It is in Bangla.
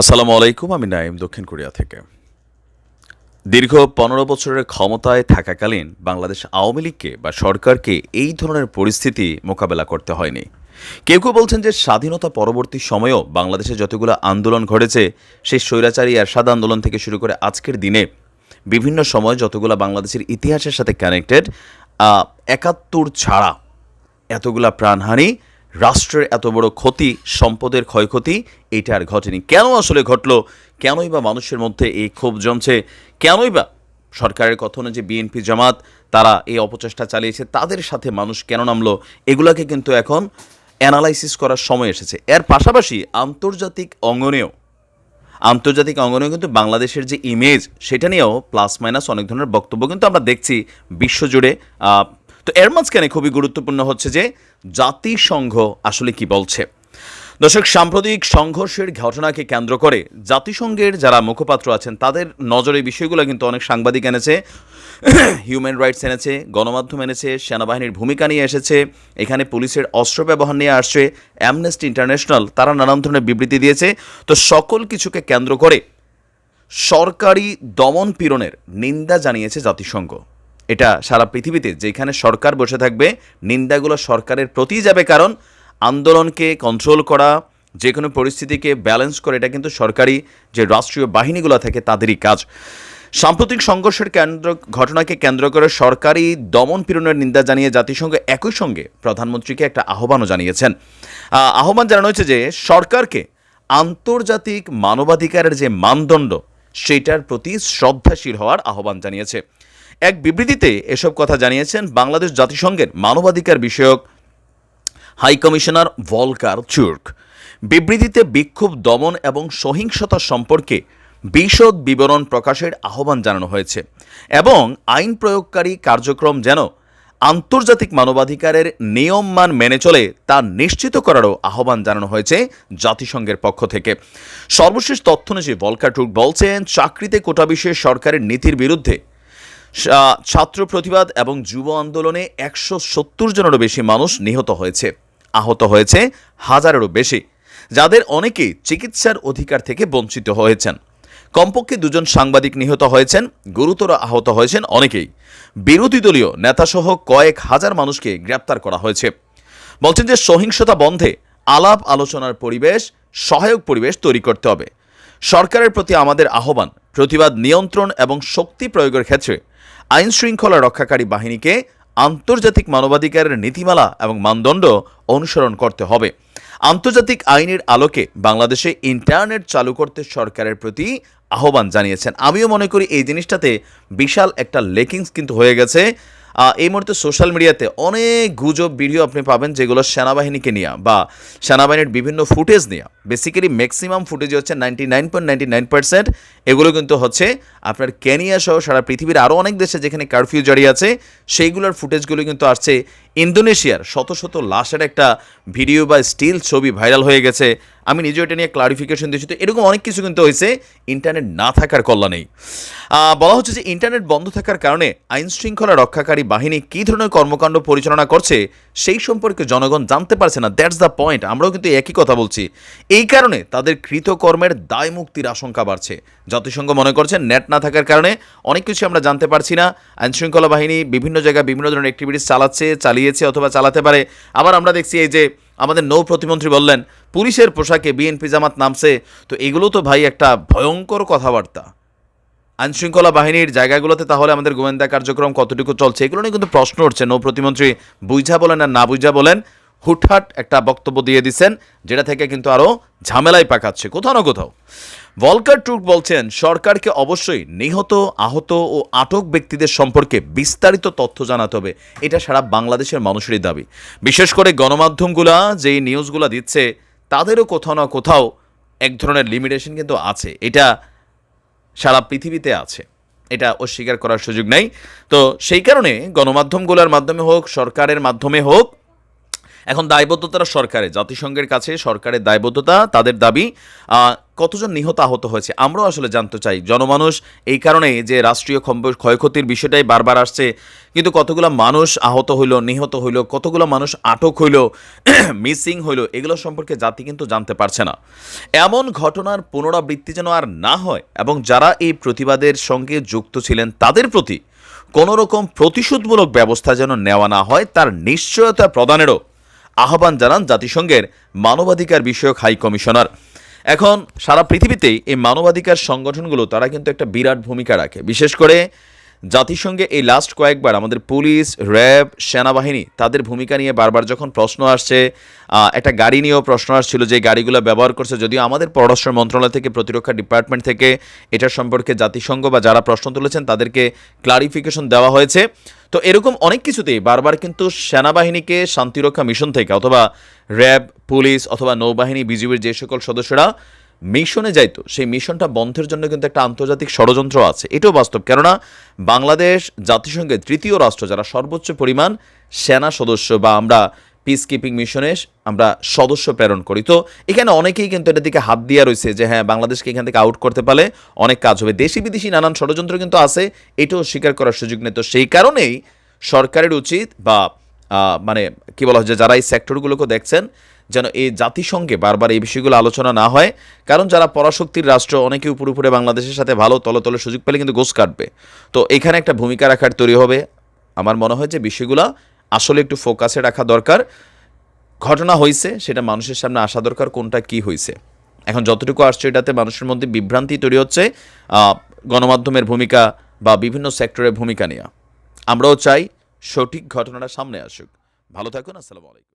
আসসালামু আলাইকুম, আমি নাইম দক্ষিণ কোরিয়া থেকে। দীর্ঘ পনেরো বছরের ক্ষমতায় থাকাকালীন বাংলাদেশ আওয়ামী লীগকে বা সরকারকে এই ধরনের পরিস্থিতি মোকাবেলা করতে হয়নি। কেউ কেউ বলছেন যে স্বাধীনতা পরবর্তী সময়েও বাংলাদেশে যতগুলো আন্দোলন ঘটেছে, সেই স্বৈরাচারী এরশাদ আন্দোলন থেকে শুরু করে আজকের দিনে বিভিন্ন সময় যতগুলো বাংলাদেশের ইতিহাসের সাথে কানেক্টেড একাত্তর ছাড়া এতগুলা প্রাণহানি রাষ্ট্রের এত বড় ক্ষতি, সম্পদের ক্ষয়ক্ষতি, এটা আর ঘটেনি। কেন আসলে ঘটলো? কেনই বা মানুষের মধ্যে এই ক্ষোভ জমছে? কেনই বা সরকারের কথা যে বিএনপি জামাত, তারা এই অপচেষ্টা চালিয়েছে, তাদের সাথে মানুষ কেন নামলো? এগুলাকে কিন্তু এখন অ্যানালাইসিস করার সময় এসেছে। এর পাশাপাশি আন্তর্জাতিক অঙ্গনেও আন্তর্জাতিক অঙ্গনেও কিন্তু বাংলাদেশের যে ইমেজ সেটা নিয়েও প্লাস মাইনাস অনেক ধরনের বক্তব্য কিন্তু আমরা দেখছি বিশ্বজুড়ে। তো এর মাঝখানে খুবই গুরুত্বপূর্ণ হচ্ছে যে জাতিসংঘ আসলে কি বলছে? দর্শক, সাম্প্রতিক সংঘর্ষের ঘটনাকে কেন্দ্র করে জাতিসংঘের যারা মুখপাত্র আছেন, তাদের নজরে বিষয়গুলো কিন্তু অনেক সাংবাদিক এনেছে হিউম্যান রাইটস এনেছে, গণমাধ্যম এনেছে, সেনাবাহিনীর ভূমিকা নিয়ে এসেছে, এখানে পুলিশের অস্ত্র ব্যবহার নিয়ে আসছে অ্যামনেস্টি ইন্টারন্যাশনাল তারা নানান ধরনের বিবৃতি দিয়েছে। তো সকল কিছুকে কেন্দ্র করে সরকারি দমন পীড়নের নিন্দা জানিয়েছে জাতিসংঘ। এটা সারা পৃথিবীতে যেখানে সরকার বসে থাকবে, নিন্দাগুলো সরকারের প্রতি যাবে কারণ আন্দোলনকে কন্ট্রোল করা যে কোনো পরিস্থিতিকে ব্যালেন্স করে, এটা কিন্তু সরকারি যে রাষ্ট্রীয় বাহিনীগুলো থাকে তাদেরই কাজ। সাম্প্রতিক সংঘর্ষের কেন্দ্র, ঘটনাকে কেন্দ্র করে সরকারি দমন পীড়নের নিন্দা জানিয়ে জাতিসংঘ একই সঙ্গে প্রধানমন্ত্রীকে একটা আহ্বানও জানিয়েছেন। আহ্বান জানানো হয়েছে যে সরকারকে আন্তর্জাতিক মানবাধিকারের যে মানদণ্ড, সেটার প্রতি শ্রদ্ধাশীল হওয়ার আহ্বান জানিয়েছে। এক বিবৃতিতে এসব কথা জানিয়েছেন বাংলাদেশ জাতিসংঘের মানবাধিকার বিষয়ক হাই কমিশনার ভলকার চুর্ক। বিবৃতিতে বিক্ষোভ, দমন এবং সহিংসতা সম্পর্কে বিশদ বিবরণ প্রকাশের আহ্বান জানানো হয়েছে এবং আইন প্রয়োগকারী কার্যক্রম যেন আন্তর্জাতিক মানবাধিকারের নিয়ম মান মেনে চলে তা নিশ্চিত করারও আহ্বান জানানো হয়েছে জাতিসংঘের পক্ষ থেকে। সর্বশেষ তথ্য অনুযায়ী ভলকার টুর্ক বলছেন, চাকরিতে কোটা বিষয়ে সরকারের নীতির বিরুদ্ধে ছাত্র প্রতিবাদ এবং যুব আন্দোলনে একশো সত্তর জনেরও বেশি মানুষ নিহত হয়েছে। আহত হয়েছে হাজারেরও বেশি, যাদের অনেকেই চিকিৎসার অধিকার থেকে বঞ্চিত হয়েছেন। কমপক্ষে দুজন সাংবাদিক নিহত হয়েছেন, গুরুতর আহত হয়েছেন অনেকেই। বিরোধী দলীয় নেতাসহ কয়েক হাজার মানুষকে গ্রেপ্তার করা হয়েছে। বলছেন যে সহিংসতা বন্ধে আলাপ আলোচনার পরিবেশ, সহায়ক পরিবেশ তৈরি করতে হবে। সরকারের প্রতি আমাদের আহ্বান, প্রতিবাদ নিয়ন্ত্রণ এবং শক্তি প্রয়োগের ক্ষেত্রে আইন শৃঙ্খলা রক্ষাকারী বাহিনীকে আন্তর্জাতিক মানবাধিকারের নীতিমালা এবং মানদণ্ড অনুসরণ করতে হবে। আন্তর্জাতিক আইনের আলোকে বাংলাদেশে ইন্টারনেট চালু করতে সরকারের প্রতি আহ্বান জানিয়েছেন। আমিও মনে করি এই জিনিসটাতে বিশাল একটা লেকিংস কিন্তু হয়ে গেছে। এই মুহূর্তে সোশ্যাল মিডিয়াতে অনেক গুজব ভিডিও আপনি পাবেন যেগুলো সেনাবাহিনীকে নিয়ে বা সেনাবাহিনীর বিভিন্ন ফুটেজ নিয়ে। বেসিক্যালি ম্যাক্সিমাম ফুটেজ হচ্ছে ninety nine point ninety nine এগুলো কিন্তু হচ্ছে আপনার কেনিয়া সহ সারা পৃথিবীর আরও অনেক দেশে যেখানে কারফিউ জারি আছে, সেইগুলোর ফুটেজগুলো কিন্তু আসছে ইন্দোনেশিয়ার শত শত লাশের একটা ভিডিও বা স্টিল ছবি ভাইরাল হয়ে গেছে। আমি নিজেও এটা নিয়ে ক্লারিফিকেশন দিয়েছি। তো এরকম অনেক কিছু কিন্তু হয়েছে ইন্টারনেট না থাকার কল্যাণেই। বলা হচ্ছে যে ইন্টারনেট বন্ধ থাকার কারণে আইন শৃঙ্খলা রক্ষাকারী বাহিনী কী ধরনের কর্মকাণ্ড পরিচালনা করছে সেই সম্পর্কে জনগণ জানতে পারছে না। দ্যাটস দ্য পয়েন্ট আমরাও কিন্তু একই কথা বলছি। এই কারণে তাদের কৃতকর্মের দায় মুক্তির আশঙ্কা বাড়ছে। জাতিসংঘ মনে করছে নেট না থাকার কারণে অনেক কিছু আমরা জানতে পারছি না। আইন শৃঙ্খলা বাহিনী বিভিন্ন জায়গায় বিভিন্ন ধরনের অ্যাক্টিভিটিস চালাচ্ছে চালিয়েছে অথবা চালাতে পারে। আবার আমরা দেখছি এই যে আমাদের নৌ প্রতিমন্ত্রী বললেন, পুলিশের পোশাকে বিএনপি জামাত নামছে। তো এগুলো তো ভাই একটা ভয়ঙ্কর কথাবার্তা। আইনশৃঙ্খলা বাহিনীর জায়গাগুলোতে তাহলে আমাদের গোয়েন্দা কার্যক্রম কতটুকু চলছে, এগুলো নিয়ে কিন্তু প্রশ্ন উঠছে। নৌ প্রতিমন্ত্রী বুঝা বলেন আর না বুঝা বলেন, হুটহাট একটা বক্তব্য দিয়ে দিচ্ছেন, যেটা থেকে কিন্তু আরও ঝামেলায় পাকাচ্ছে। কোথাও না কোথাও। ভলকার টুক বলছেন, সরকারকে অবশ্যই নিহত, আহত ও আটক ব্যক্তিদের সম্পর্কে বিস্তারিত তথ্য জানাতে হবে। এটা সারা বাংলাদেশের মানুষেরই দাবি। বিশেষ করে গণমাধ্যমগুলা যেই নিউজগুলো দিচ্ছে, তাদেরও কোথাও না কোথাও এক ধরনের লিমিটেশন কিন্তু আছে। এটা সারা পৃথিবীতে আছে। এটা অস্বীকার করার সুযোগ নেই। তো সেই কারণে গণমাধ্যমগুলোর মাধ্যমে হোক, সরকারের মাধ্যমে হোক এখন দায়বদ্ধতাটা সরকারের জাতিসংঘের কাছে সরকারের দায়বদ্ধতা, তাদের দাবি কতজন নিহত আহত হয়েছে, আমরাও আসলে জানতে চাই। জনমানুষ এই কারণে যে রাষ্ট্রীয় ক্ষয়ক্ষতির বিষয়টাই বারবার আসছে, কিন্তু কতগুলো মানুষ আহত হইল, নিহত হইল, কতগুলো মানুষ আটক হইল, মিসিং হইল, এগুলো সম্পর্কে জাতি কিন্তু জানতে পারছে না। এমন ঘটনার পুনরাবৃত্তি যেন আর না হয়, এবং যারা এই প্রতিবাদের সঙ্গে যুক্ত ছিলেন, তাদের প্রতি কোনো রকম প্রতিশোধমূলক ব্যবস্থা যেন নেওয়া না হয়, তার নিশ্চয়তা প্রদানেরও আহ্বান জানান জাতিসংঘের মানবাধিকার বিষয়ক হাই কমিশনার। এখন সারা পৃথিবীতেই এই মানবাধিকার সংগঠনগুলো, তারা কিন্তু একটা বিরাট ভূমিকা রাখে। বিশেষ করে জাতিসংঘে এই লাস্ট কয়েকবার আমাদের পুলিশ, র্যাব, সেনাবাহিনী তাদের ভূমিকা নিয়ে বারবার যখন প্রশ্ন আসছে একটা গাড়ি নিয়েও প্রশ্ন আসছিল যে গাড়িগুলো ব্যবহার করছে, যদিও আমাদের পররাষ্ট্র মন্ত্রণালয় থেকে, প্রতিরক্ষা ডিপার্টমেন্ট থেকে এটার সম্পর্কে জাতিসংঘ বা যারা প্রশ্ন তুলেছেন তাদেরকে ক্লারিফিকেশন দেওয়া হয়েছে। তো এরকম অনেক কিছুতেই বারবার কিন্তু সেনাবাহিনীকে শান্তিরক্ষা মিশন থেকে অথবা র্যাব, পুলিশ অথবা নৌবাহিনী, বিজিবির যে সকল সদস্যরা মিশনে যাইতো সেই মিশনটা বন্ধের জন্য কিন্তু একটা আন্তর্জাতিক ষড়যন্ত্র আছে। এটাও বাস্তব। কেননা বাংলাদেশ জাতিসংঘের তৃতীয় রাষ্ট্র, যারা সর্বোচ্চ পরিমাণ সেনা সদস্য বা আমরা পিস কিপিং মিশনে আমরা সদস্য প্রেরণ করি। তো এখানে অনেকেই কিন্তু এটার দিকে হাত দিয়ে রয়েছে যে হ্যাঁ বাংলাদেশকে এখান থেকে আউট করতে পারলে অনেক কাজ হবে। দেশি বিদেশি নানান ষড়যন্ত্র কিন্তু আছে, এটাও স্বীকার করার সুযোগ নেই। তো সেই কারণেই সরকারের উচিত বা মানে কি বলা হয় যে, যারা এই সেক্টরগুলোকে দেখছেন যেন এই জাতিসংঘে বারবার এই বিষয়গুলো আলোচনা না হয়, কারণ যারা পরাশক্তির রাষ্ট্র অনেকে উপরে উপরে বাংলাদেশের সাথে ভালো তলে তলে সুযোগ পেলে কিন্তু গোস কাটবে। তো এখানে একটা ভূমিকা রাখার তৈরি হবে। আমার মনে হয় যে বিষয়গুলো আসলে একটু ফোকাসে রাখা দরকার। ঘটনা হয়েছে সেটা মানুষের সামনে আসা দরকার কোনটা কি হয়েছে এখন যতটুকু আসছে এটাতে মানুষের মধ্যে বিভ্রান্তি তৈরি হচ্ছে গণমাধ্যমের ভূমিকা বা বিভিন্ন সেক্টরের ভূমিকা নিয়ে। আমরাও চাই সঠিক ঘটনাটা সামনে আসুক। ভালো থাকুন, আসসালামু আলাইকুম।